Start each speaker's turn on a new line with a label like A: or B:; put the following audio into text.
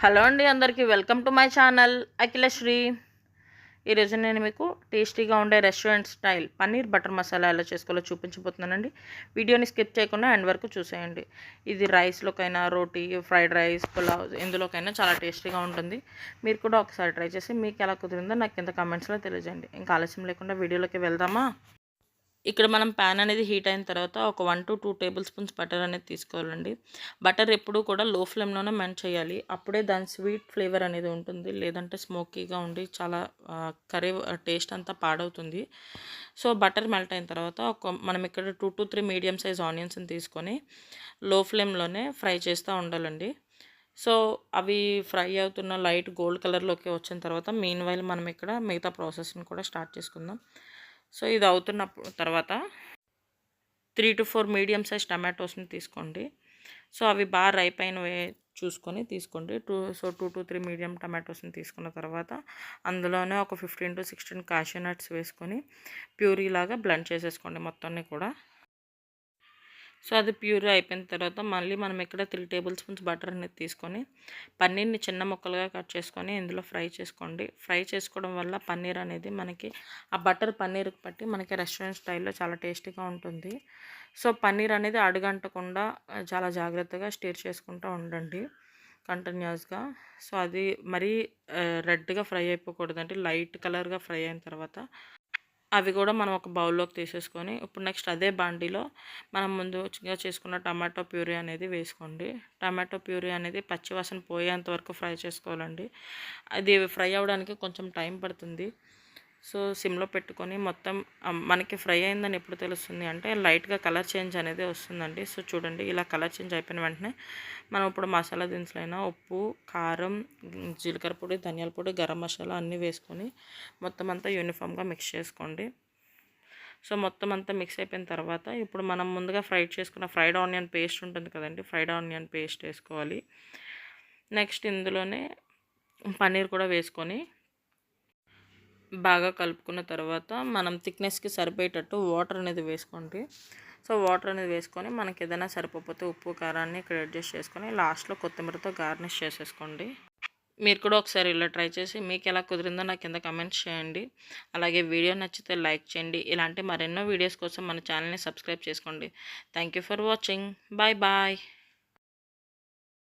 A: Hello అండి అందరికీ welcome to my channel Akhilasri. ఈరోజు నేను మీకు టేస్టీగా ఉండే restaurant style paneer butter masala ఎలా చేసుకోవాలో చూపించబోతున్నానండి. వీడియోని స్కిప్ చేయకుండా ఎండ్ వరకు చూసేయండి. ఇది రైస్లోకైనా రోటీ ఫ్రైడ్ రైస్ పులావ్ ఎందులోకైనా చాలా టేస్టీగా ఉంటుంది. మీరు కూడా ఒకసారి ట్రై చేసి మీకు ఎలా కుదిరిందో నాకు కింద కమెంట్స్లో తెలియజేయండి. ఇంకా ఆలస్యం లేకుండా వీడియోలోకి వెళ్దామా? ఇక్కడ మనం ప్యాన్ అనేది హీట్ అయిన తర్వాత ఒక one to two tablespoons butter అనేది తీసుకోవాలండి. బటర్ ఎప్పుడూ కూడా లో ఫ్లేమ్లోనే మెంట్ చేయాలి. అప్పుడే దాని స్వీట్ ఫ్లేవర్ అనేది ఉంటుంది. లేదంటే స్మోకీగా ఉండి చాలా కర్రీ టేస్ట్ అంతా పాడవుతుంది. సో బటర్ మెల్ట్ అయిన తర్వాత ఒక మనం ఇక్కడ two to three medium size ఆనియన్స్ని తీసుకొని లో ఫ్లేమ్లోనే ఫ్రై చేస్తూ ఉండాలండి. సో అవి ఫ్రై అవుతున్న లైట్ గోల్డ్ కలర్లోకి వచ్చిన తర్వాత మెయిన్ వైల్ మనం ఇక్కడ మిగతా ప్రాసెస్ని కూడా స్టార్ట్ చేసుకుందాం. సో ఇది అవుతున్న తర్వాత three to four medium size టమాటోస్ని తీసుకోండి. సో అవి బాగా రైప్ అయినవి చూసుకొని తీసుకోండి. Two so two to three medium టమాటోస్ని తీసుకున్న తర్వాత అందులోనే ఒక fifteen to sixteen cashew nuts వేసుకొని ప్యూరీ లాగా బ్లెండ్ చేసేసుకోండి మొత్తాన్ని కూడా. సో అది ప్యూర్ అయిపోయిన తర్వాత మళ్ళీ మనం ఇక్కడ త్రీ టేబుల్ స్పూన్స్ బటర్ అనేది తీసుకొని పన్నీర్ని చిన్న ముక్కలుగా కట్ చేసుకొని ఇందులో ఫ్రై చేసుకోండి. ఫ్రై చేసుకోవడం వల్ల పన్నీర్ అనేది మనకి ఆ బటర్ పన్నీర్కి పట్టి మనకి రెస్టారెంట్ స్టైల్లో చాలా టేస్టీగా ఉంటుంది. సో పన్నీర్ అనేది అడుగంటకుండా చాలా జాగ్రత్తగా స్టీర్ చేసుకుంటూ ఉండండి కంటిన్యూస్గా. సో అది మరీ రెడ్గా ఫ్రై అయిపోకూడదండి. లైట్ కలర్గా ఫ్రై అయిన తర్వాత అవి కూడా మనం ఒక బౌల్లోకి తీసేసుకొని ఇప్పుడు నెక్స్ట్ అదే బాండీలో మనం ముందుగా చేసుకున్న టమాటో ప్యూరీ అనేది వేసుకోండి. టమాటో ప్యూరీ అనేది పచ్చివాసన పోయేంత వరకు ఫ్రై చేసుకోవాలండి. అది ఫ్రై అవ్వడానికి కొంచెం టైం పడుతుంది. సో సిమ్లో పెట్టుకొని మొత్తం మనకి ఫ్రై అయిందని ఎప్పుడు తెలుస్తుంది అంటే లైట్గా కలర్ చేంజ్ అనేది వస్తుందండి. సో చూడండి ఇలా కలర్ చేంజ్ అయిపోయిన వెంటనే మనం ఇప్పుడు మసాలా దినుసులైన ఉప్పు కారం జీలకర్ర పొడి ధనియాల పొడి గరం మసాలా అన్నీ వేసుకొని మొత్తం అంతా యూనిఫామ్గా మిక్స్ చేసుకోండి. సో మొత్తం అంతా మిక్స్ అయిపోయిన తర్వాత ఇప్పుడు మనం ముందుగా ఫ్రైడ్ చేసుకున్న ఫ్రైడ్ ఆనియన్ పేస్ట్ ఉంటుంది కదండి ఫ్రైడ్ ఆనియన్ పేస్ట్ వేసుకోవాలి. నెక్స్ట్ ఇందులోనే పన్నీర్ కూడా వేసుకొని బాగా కలుపుకున్న తర్వాత మనం థిక్నెస్కి సరిపోయేటట్టు వాటర్ అనేది వేసుకోండి. సో వాటర్ అనేది వేసుకొని మనకి ఏదైనా సరిపోతే ఉప్పు కారాన్ని ఇక్కడ అడ్జస్ట్ చేసుకొని లాస్ట్లో కొత్తిమీరతో గార్నిష్ చేసేసుకోండి. మీరు కూడా ఒకసారి ఇలా ట్రై చేసి మీకు ఎలా కుదిరిందో నాకు కింద కమెంట్స్ చేయండి. అలాగే వీడియో నచ్చితే లైక్ చేయండి. ఇలాంటి మరెన్నో వీడియోస్ కోసం మన ఛానల్ని సబ్స్క్రైబ్ చేసుకోండి. Thank for watching. Bye bye.